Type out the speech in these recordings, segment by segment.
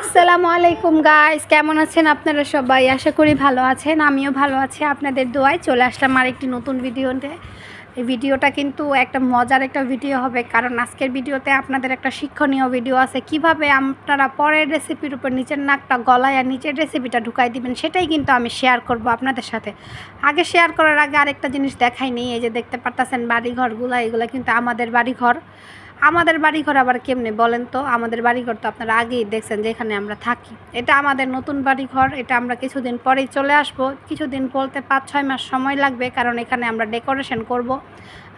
আসসালামু আলাইকুম গাইস কেমন আছেন আপনারা সবাই? আশা করি ভালো আছেন। আমিও ভালো আছি। আপনাদের দোয়ায় চলে আসলাম আর একটি নতুন ভিডিওতে। এই ভিডিওটা কিন্তু একটা মজার একটা ভিডিও হবে, কারণ আজকের ভিডিওতে আপনাদের একটা শিক্ষণীয় ভিডিও আছে। কীভাবে আপনারা পরের রেসিপির উপর নিচের নাকটা গলায় আর নিচের রেসিপিটা ঢুকাই দিবেন, সেটাই কিন্তু আমি শেয়ার করব আপনাদের সাথে। আগে শেয়ার করার আগে আরেকটা জিনিস দেখাইনি এই যে দেখতে পারতেছেন বাড়িঘরগুলো, এগুলো কিন্তু আমাদের বাড়িঘর। আমাদের বাড়িঘর আবার কেমনে বলেন তো? আমাদের বাড়িঘর তো আপনারা আগেই দেখছেন যেখানে আমরা থাকি। এটা আমাদের নতুন বাড়িঘর, এটা আমরা কিছুদিন পরেই চলে আসব। কিছুদিন বলতে পাঁচ ছয় মাস সময় লাগবে, কারণ এখানে আমরা ডেকোরেশন করব।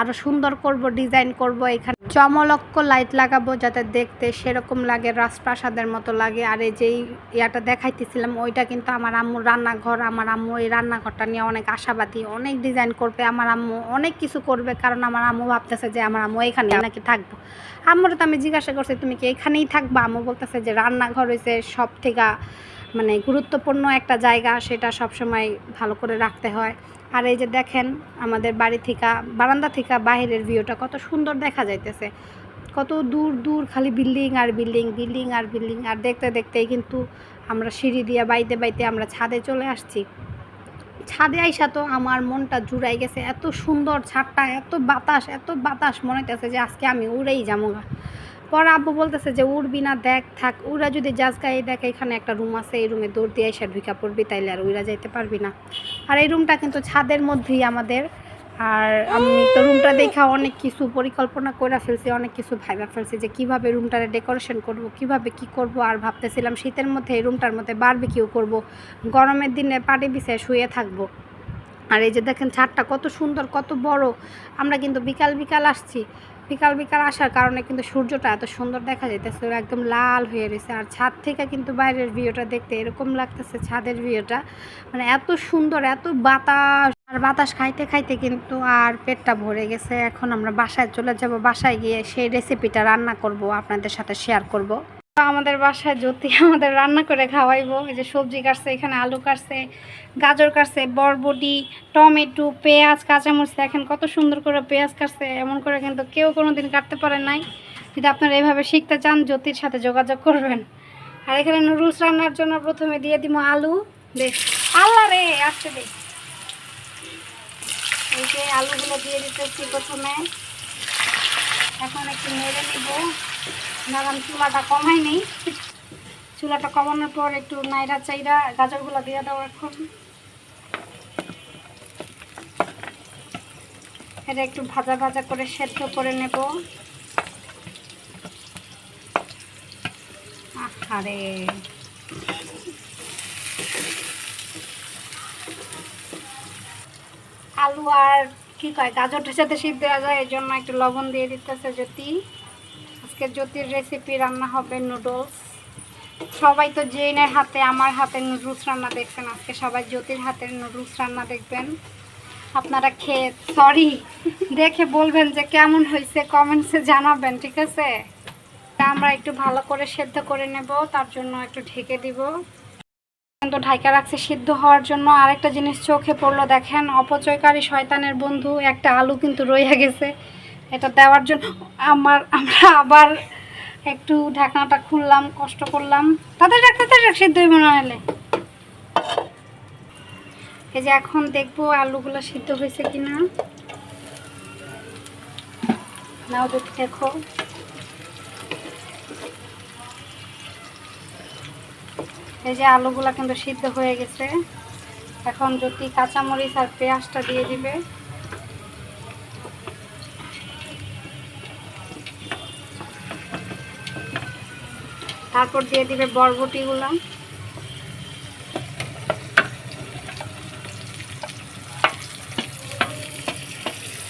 আরও সুন্দর করব ডিজাইন করব, এখানে চমলক্ষ লাইট লাগাবো যাতে দেখতে সেরকম লাগে, রাজপ্রাসাদের মতো লাগে। আর এই যেই ইয়াটা দেখাইতেছিলাম, ওইটা কিন্তু আমার আম্মুর রান্নাঘর, আমার আম্মু এই রান্নাঘরটা নিয়ে অনেক আশাবাদী, অনেক ডিজাইন করবে, আমার আম্মু অনেক কিছু করবে, কারণ আমার আম্মু ভাবতেছে যে আমার আম্মু এখানে নাকি থাকব। আম্মুর তো আমি জিজ্ঞাসা করছি, তুমি কি এখানেই থাকবা? আম্মু বলতেছে যে রান্নাঘর হয়েছে সব থেকে মানে গুরুত্বপূর্ণ একটা জায়গা, সেটা সবসময় ভালো করে রাখতে হয়। আর এই যে দেখেন আমাদের বাড়ি থেকে, বারান্দা থেকে বাইরের ভিউটা কত সুন্দর দেখা যাইতেছে। কত দূর দূর খালি বিল্ডিং আর বিল্ডিং বিল্ডিং আর বিল্ডিং। আর দেখতে দেখতেই কিন্তু আমরা সিঁড়ি দিয়ে বাইতে বাইতে আমরা ছাদে চলে আসছি। ছাদে আইসা তো আমার মনটা জুড়াই গেছে, এত সুন্দর ছাদটা, এত বাতাস এত বাতাস মনে হইতেছে যে আজকে আমি উড়েই যাব পর আব্বু বলতেছে যে, উড়বি না, দেখ, থাক। উড়া যদি যাস গায়ে দেখ, এখানে একটা রুম আছে, এই রুমে দৌড় দিয়ে এসে ঢুকা পড়বি, তাইলে আর উড়া যাইতে পারবি না। আর এই রুমটা কিন্তু ছাদের মধ্যেই আমাদের। আর আমি তো রুমটা দেখা অনেক কিছু পরিকল্পনা করে ফেলছি, অনেক কিছু ভাইবা ফেলছি যে, কীভাবে রুমটারে ডেকোরেশন করব, কীভাবে কি করব আর ভাবতেছিলাম শীতের মধ্যে এই রুমটার মধ্যে বাড়বে বারবিকিউ করব, গরমের দিনে পাটি বিছায় শুয়ে থাকব। আর এই যে দেখেন ছাদটা কত সুন্দর, কত বড়। আমরা কিন্তু বিকাল বিকাল আসছি বিকাল বিকাল আসার কারণে কিন্তু সূর্যটা এত সুন্দর দেখা যাইতেছে একদম লাল হয়ে রয়েছে। আর ছাদ থেকে কিন্তু বাইরের ভিউটা দেখতে এরকম লাগতেছে, ছাদের ভিউটা। মানে এত সুন্দর, এত বাতাস। আর বাতাস খাইতে খাইতে কিন্তু আর পেটটা ভরে গেছে। এখন আমরা বাসায় চলে যাব। বাসায় গিয়ে সেই রেসিপিটা রান্না করব, আপনাদের সাথে শেয়ার করব। আমাদের বাসায় জ্যোতি আমাদের রান্না করে খাওয়াইবো। এই যে সবজি কাটছে, এখানে আলু কাটছে, গাজর কাটছে, বরবটি, টমেটো, পেঁয়াজ, কাঁচামরিচ। দেখেন কত সুন্দর করে পেঁয়াজ কাটছে, এমন করে কিন্তু কেউ কোনো দিন কাটতে পারে নাই। যদি আপনারা এভাবে শিখতে চান, জ্যোতির সাথে যোগাযোগ করবেন। আর এখানে নুডলস রান্নার জন্য প্রথমে দিয়ে দিব আলু। দেখ, আল্লাহ রে আসতে দে এই যে আলুগুলো দিয়ে দিতেছি প্রথমে। এখন একটু মেরে নিব। নারাম চুলাটা কমাই নেই চুলাটা কমানোর পর একটু নাইরা চাইরা গাজরগুলো দিয়ে দাও এখন। এটা একটু ভাজা ভাজা করে সেদ্ধ করে নেব। আরে আলু আর কি কয়? গাজরটার সাথে সিদ্ধ দেওয়া যায় এই জন্য একটু লবণ দিয়ে দিতেছে জ্যোতি আজকে জ্যোতির রেসিপি রান্না হবে নুডলস সবাই তো জেনের হাতে, আমার হাতে নুডলস রান্না দেখছেন। আজকে সবাই জ্যোতির হাতের নুডলস রান্না দেখবেন। আপনারা খেয়ে সরি দেখে বলবেন যে কেমন হয়েছে কমেন্টসে জানাবেন, ঠিক আছে? আমরা একটু ভালো করে সেদ্ধ করে নেব, তার জন্য একটু ঢেকে দিব। কিন্তু ঢাকা রাখছে সিদ্ধ হওয়ার জন্য। আরেকটা জিনিস চোখে পড়ল, দেখেন, অপচয়কারী শয়তানের বন্ধু, একটা আলু কিন্তু রয়ে গেছে। এটা দেওয়ার জন্য আমার, আমরা আবার একটু ঢাকনাটা খুললাম, কষ্ট করলাম। তাদের রাখতে তাদের সিদ্ধ হইব না হলে। এই যে এখন দেখব আলুগুলো সিদ্ধ হয়েছে কিনা। নাও দেখো। এই যে আলুগুলো কিন্তু সিদ্ধ হয়ে গেছে। এখন যদি কাঁচামরিচ আর পেঁয়াজটা দিয়ে দিবে। তারপর দিয়ে দিবে বরবটিগুলো।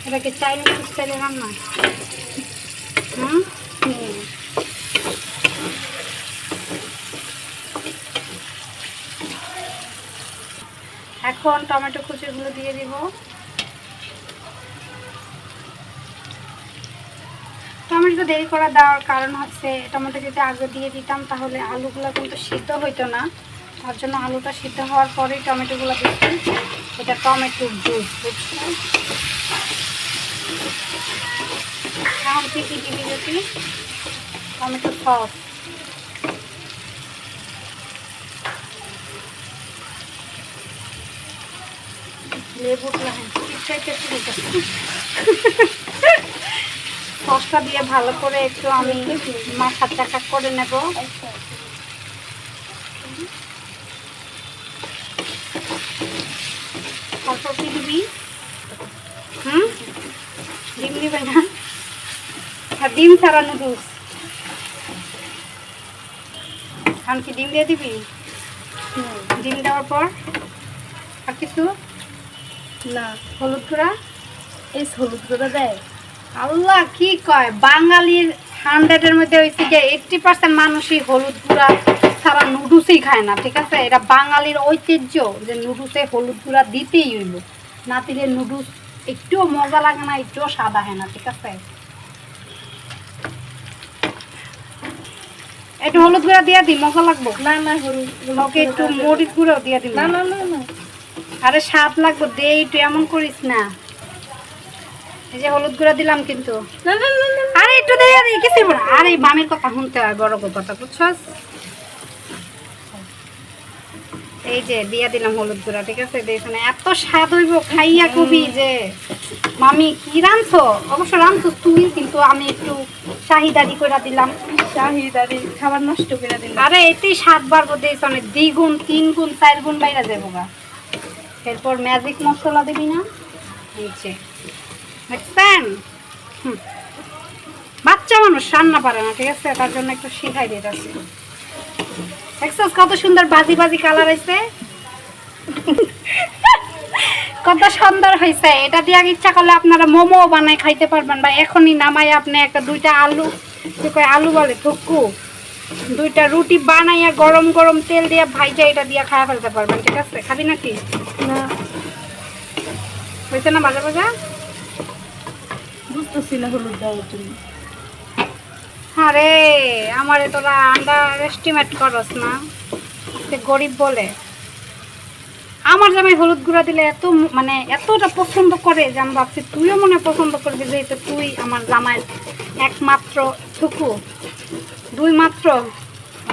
এটা কি চাইনিজ স্টাইলে রান্না। হুম? এখন টমেটো কুচিগুলো দিয়ে দিব। টমেটো দেরি করে দেওয়ার কারণ হচ্ছে টমেটো যদি আগে দিয়ে দিতাম তাহলে আলুগুলো কিন্তু সিদ্ধ হইতো না। তার জন্য আলুটা সিদ্ধ হওয়ার পরেই টমেটোগুলো দিচ্ছি। এটা টমেটোর জুস, বুঝছেন? কি কি দেখি? Tomato sauce. লেবু সসটা দিয়ে ভালো করে একটু আমি মাখা চাকা করে নেব। তারপর কি দিবি? হুম? ডিম দিবে না? ডিম ছাড়া নুডলস। এখন কি ডিম দিয়ে দিবি? ডিম দেওয়ার পর আর কিছু? না। হলুদ গুঁড়া? এই হলুদ গুঁড়ো দেয়। আল্লাহ কি কয়? বাঙালির হান্ড্রেডের মধ্যে হয়েছে যে এইটটি পার্সেন্ট মানুষই হলুদ গুঁড়া ছাড়া নুডলসই খায় না ঠিক আছে? এটা বাঙালির ঐতিহ্য যে নুডলসে হলুদ গুঁড়া দিতেই হইব। না দিলে নুডলস একটুও মজা লাগে না একটুও সাদা হয় না ঠিক আছে? একটু হলুদ গুঁড়া দিয়ে দিই মজা লাগবো? না না হলুদ ওকে একটু মরিচ গুঁড়ো দিয়ে দিই না না না না। আরে স্বাদ লাগবো দে একটু এমন করিস না। এই যে হলুদ গুঁড়া দিলাম কিন্তু। আরে একটু দেরি আছে কিছু না? আরে মামির কথা শুনতে হয় বড় কথা বুঝছস? এই যে দিয়া দিলাম হলুদ গুঁড়া ঠিক আছে? দেখুন এত স্বাদ হইব খাইয়া কবি যে। মামি কি রাঁধছো? অবশ্য রাঁধছো তুই কিন্তু আমি একটু চাহিদারি করে দিলাম। চাহিদারি খাবার নষ্ট করে দিল আরে এতেই স্বাদ বাড়বো দিয়েছ অনেক দ্বিগুণ তিন গুণ চার গুণ বাইরে যাব গা। এরপর ম্যাজিক মশলা দিবি না? নিচে দেখছেন? বাচ্চা মানুষ রান্না পারে না ঠিক আছে? তার জন্য একটু শিখাই দিয়ে যাচ্ছি। দেখছস কত সুন্দর বাজি বাজি কালার হয়েছে? কত সুন্দর হয়েছে। এটা দিয়ে ইচ্ছা করলে আপনারা মোমো বানাই খাইতে পারবেন বা এখনই নামাই আপনি একটা দুইটা আলু কয় আলু বলে থুকু। দুইটা রুটি বানাইয়া গরম গরম তেল দিয়ে ভাইজা এটা দিয়ে খাওয়া ফেলতে পারবেন ঠিক আছে? খাবি নাকি? না। হয়েছে না বাজা বাজা বুঝতেছি না হলুদ দেওয়ার জন্য আরে, আমারে তোরা আন্ডার এস্টিমেট করস না। সে গরিব বলে। আমার জামাই হলুদ গুঁড়া দিলে এত মানে এতটা পছন্দ করে যে আমি ভাবছি তুইও মনে পছন্দ করবি যেহেতু তুই আমার জামাইয়ের একমাত্র থুকু দুই মাত্র।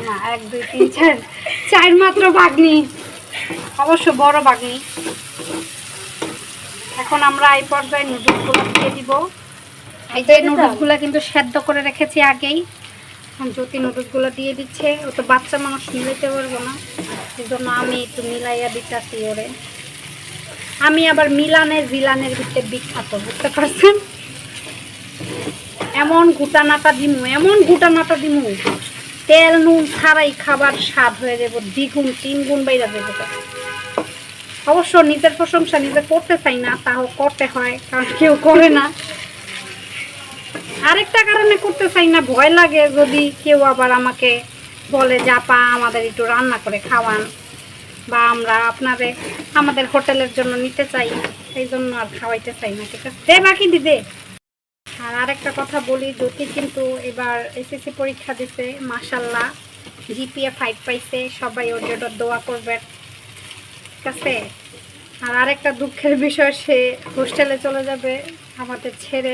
না, এক, দুই, তিন, চার। চার মাত্র বাগনি অবশ্য বড় বাগনি এখন আমরা এই পর্যায়ে নুডলসগুলো দিয়ে দিব নুডলসগুলো কিন্তু সেদ্ধ করে রেখেছি আগেই। নুডলসগুলো দিয়ে দিচ্ছে। ও তো বাচ্চা মানুষ, মিলাইতে পারব না। আমি একটু মিলাইয়া দিতেছি ওরে। আমি আবার মিলানের ভিতরে বিখ্যাত, বুঝতে পারছেন? এমন গুটানাটা দিমু, এমন গুটানাটা দিমু। তেল, নুন ছাড়াই খাবার স্বাদ হয়ে যাব, দ্বিগুণ তিন গুণ বাইরা যাবে অবশ্য নিজের প্রশংসা নিজে করতে চাই না, তাও করতে হয়, কারণ কেউ করে না। আরেকটা কারণে করতে চাই না, ভয় লাগে যদি কেউ আবার আমাকে বলে যা পা আমাদের একটু রান্না করে খাওয়ান বা আমরা আপনাদের আমাদের হোটেলের জন্য নিতে চাই সেই জন্য আর খাওয়াইতে চাই না, ঠিক আছে? দে বাকি দিদে আর আরেকটা কথা বলি জ্যোতি কিন্তু এবার এসএসসি পরীক্ষা দিছে মাসাল্লাহ জিপিএ ফাইভ পাইছে, সবাই ওর জন্য দোয়া করবেন, ঠিক আছে? আর আরেকটা দুঃখের বিষয়, সে হোস্টেলে চলে যাবে, আমাদের ছেড়ে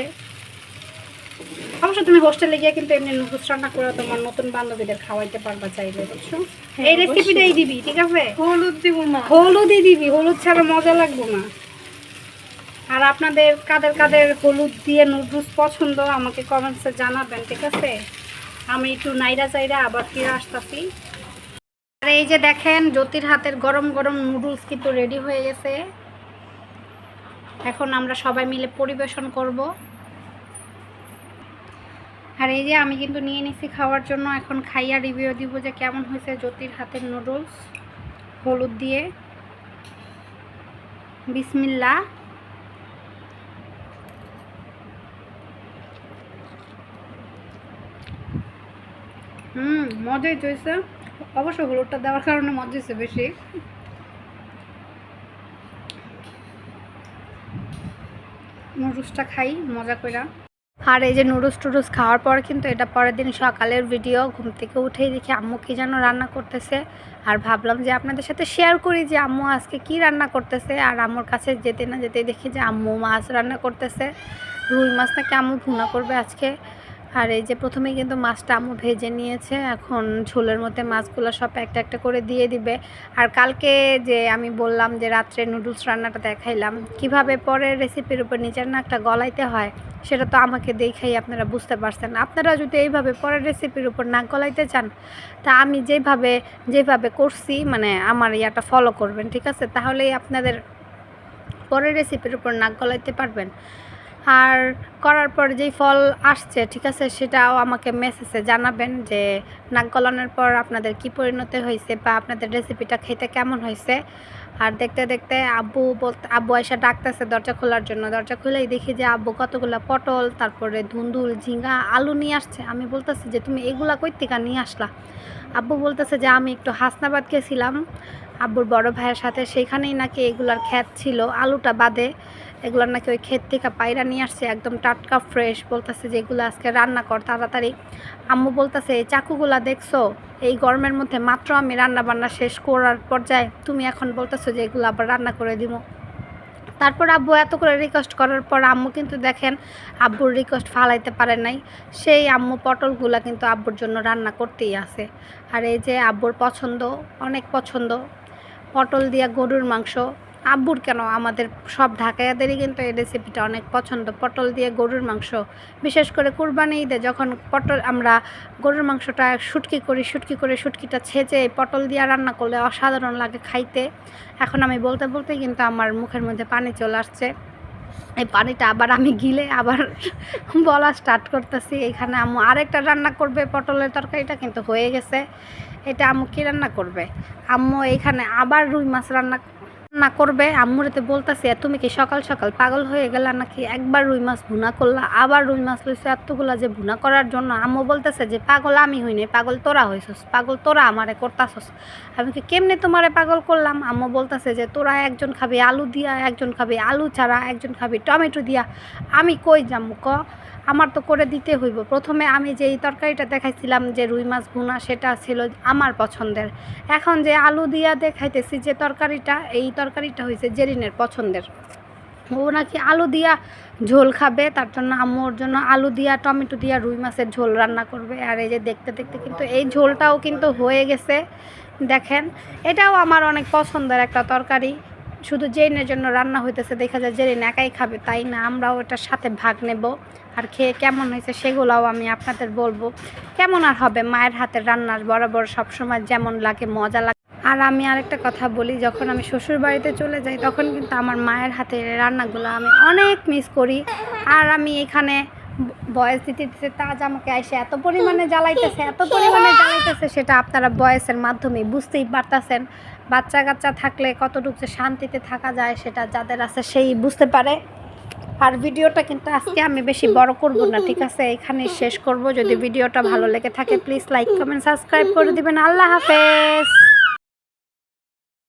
অবশ্য তুমি হোস্টেলে গিয়ে কিন্তু এমনি নুডলস রান্না করে তোমার নতুন বান্ধবীদের খাওয়াইতে পারবা চাইলে বুঝছ? হ্যাঁ, এই। রেসিপিটাই দিবি ঠিক আছে? হলুদ দিব না। হলুদই দিবি হলুদ ছাড়া মজা লাগবে না। আর আপনাদের কাদের কাদের হলুদ দিয়ে নুডলস পছন্দ আমাকে কমেন্টসে জানাবেন ঠিক আছে? আমি একটু নাইরা চাইরা আবার ফিরে আসতেছি। আর এই যে দেখেন জ্যোতির হাতের গরম গরম নুডলস কিন্তু রেডি হয়ে গেছে। এখন আমরা সবাই মিলে পরিবেশন করব। আর এই যে আমি কিন্তু নিয়ে নিছি খাওয়ার জন্য, এখন খাইয়া রিভিউ দিব যে কেমন হয়েছে জ্যোতির হাতের নুডলস হলুদ দিয়ে। বিসমিল্লা। হুম, মজাই চয়েছে অবশ্য হলুদটা দেওয়ার কারণে মজা হয়েছে বেশি। নুডলসটা খাই, মজা কইরা। আর এই যে নুডলস টুডলস খাওয়ার পর কিন্তু এটা পরের দিন সকালের ভিডিও, ঘুম থেকে উঠেই দেখি আম্মু কী যেন রান্না করতেছে। আর ভাবলাম যে আপনাদের সাথে শেয়ার করি যে আম্মু আজকে কি রান্না করতেছে। আর আম্মুর কাছে যেতে না যেতে দেখি যে আম্মু মাছ রান্না করতেছে। রুই মাছ নাকি আম্মু ভুনা করবে আজকে। আর এই যে প্রথমে কিন্তু মাছটা আম্মু ভেজে নিয়েছে, এখন ঝোলের মধ্যে মাছগুলো সব একটা একটা করে দিয়ে দিবে। আর কালকে যে আমি বললাম যে রাত্রে নুডলস রান্নাটা দেখাইলাম, কীভাবে পরের রেসিপির উপর নিজের নাকটা গলাইতে হয়, সেটা তো আমাকে দেখেই আপনারা বুঝতে পারছেন। আপনারা যদি এইভাবে পরের রেসিপির উপর নাক গলাইতে চান, তা আমি যেভাবে যেভাবে করছি মানে আমার ইয়াটা ফলো করবেন, ঠিক আছে? তাহলেই আপনাদের পরের রেসিপির উপর নাক গলাইতে পারবেন। আর করার পর যেই ফল আসছে, ঠিক আছে, সেটাও আমাকে মেসেজে জানাবেন যে, নাক গলানোর পর আপনাদের কি পরিণতি হয়েছে বা আপনাদের রেসিপিটা খেতে কেমন হয়েছে। আর দেখতে দেখতে আব্বু বলতে, আব্বু এসে ডাকতেছে দরজা খোলার জন্য। দরজা খুলেই দেখি যে আব্বু কতগুলো পটল, তারপরে ধুন্দুল ঝিঙ্গা আলু নিয়ে আসছে। আমি বলতেছি যে, তুমি এগুলা কই থেকে নিয়ে আসলা? আব্বু বলতেছে যে, আমি একটু হাসনাবাদ গেছিলাম। আব্বুর বড় ভাইয়ের সাথে সেইখানেই নাকি এগুলার ক্ষেত ছিল, আলুটা বাদে এগুলার নাকি ওই ক্ষেত থেকে পায়রা নিয়ে আসছে, একদম টাটকা ফ্রেশ বলতেছে যে এগুলো আজকে রান্না কর তাড়াতাড়ি। আম্মু বলতেছে, এই চাকুগুলা দেখছ? এই গরমের মধ্যে মাত্র আমি রান্না বান্না শেষ করার পর্যায়ে তুমি এখন বলতেছো যে এগুলো আবার রান্না করে দিব তারপর আব্বু এত করে রিকোয়েস্ট করার পর আম্মু কিন্তু দেখেন আব্বুর রিকোয়েস্ট ফালাইতে পারে নাই। সেই আম্মু পটলগুলা কিন্তু আব্বুর জন্য রান্না করতেই আছে। আর এই যে আব্বুর পছন্দ, অনেক পছন্দ পটল দিয়া গরুর মাংস। আব্বুর কেন? আমাদের সব ঢাকাইয়াদেরই কিন্তু এই রেসিপিটা অনেক পছন্দ। পটল দিয়ে গরুর মাংস। বিশেষ করে কুরবানি ঈদে যখন পটল আমরা গরুর মাংসটা শুটকি করি, শুটকি করে শুটকিটা ছেঁচে পটল দিয়ে রান্না করলে অসাধারণ লাগে খাইতে। এখন আমি বলতে বলতে কিন্তু আমার মুখের মধ্যে পানি চলে আসছে। এই পানিটা আবার আমি গিলে আবার বলা স্টার্ট করতেছি। এখানে আম্মু আরেকটা রান্না করবে পটলের তরকারিটা কিন্তু হয়ে গেছে। এটা আম্মু কী রান্না করবে। আম্মু এইখানে আবার রুই মাছ রান্না রান্না করবে। আম্মুরেতে বলতেছে, তুমি কি সকাল সকাল পাগল হয়ে গেলা নাকি একবার রুই মাছ ভুনা করলা? আবার রুই মাছ লইছো এতগুলা যে ভুনা করার জন্য? আম্মু বলতেছে যে, পাগল আমি হইনি পাগল তোরা হইছস, পাগল তোরা আমারে করতাছস। আমি কি কেমনে তোমারে পাগল করলাম? আম্মু বলতেছে যে, তোরা একজন খাবি আলু দিয়া, একজন খাবি আলু ছাড়া, একজন খাবি টমেটো দিয়া। আমি কই যাম ক? আমার তো করে দিতে হইব। প্রথমে আমি যে এই তরকারিটা দেখাইছিলাম যে রুই মাছ ভুনা, সেটা ছিল আমার পছন্দের। এখন যে আলু দিয়া দেখাইতেছি যে তরকারিটা, এই তরকারিটা হয়েছে জেরিনের পছন্দের। ও নাকি আলু দিয়া ঝোল খাবে, তার জন্য আম্মুর জন্য আলু দিয়া, টমেটো দিয়া রুই মাছের ঝোল রান্না করবে। আর এই যে দেখতে দেখতে কিন্তু এই ঝোলটাও কিন্তু হয়ে গেছে। দেখেন, এটাও আমার অনেক পছন্দের একটা তরকারি। শুধু জেরিনের জন্য রান্না হইতেছে, দেখা যায় জেরিন একাই খাবে, তাই না? আমরাও এটার সাথে ভাগ নেব। আর খেয়ে কেমন হয়েছে সেগুলোও আমি আপনাদের বলব। কেমন আর হবে? মায়ের হাতের রান্নার বরাবর সবসময় যেমন লাগে, মজা লাগে আর আমি আরেকটা কথা বলি, যখন আমি শ্বশুর বাড়িতে চলে যাই, তখন কিন্তু আমার মায়ের হাতের রান্নাগুলো আমি অনেক মিস করি। আর আমি এখানে বয়স দিতে দিতে তাজ আমাকে এসে এত পরিমাণে জ্বালাইতেছে, এত পরিমাণে জ্বালাইতেছে সেটা আপনারা বয়সের মাধ্যমে বুঝতেই পারতেছেন। বাচ্চা কাচ্চা থাকলে কতটুকু যে শান্তিতে থাকা যায় সেটা যাদের আছে সেই বুঝতে পারে। আর ভিডিওটা কিন্তু আজকে আমি বেশি বড় করব না, ঠিক আছে? এখানে শেষ করব। যদি ভিডিওটা ভালো লেগে থাকে প্লিজ লাইক কমেন্ট সাবস্ক্রাইব করে দিবেন। আল্লাহ হাফেজ!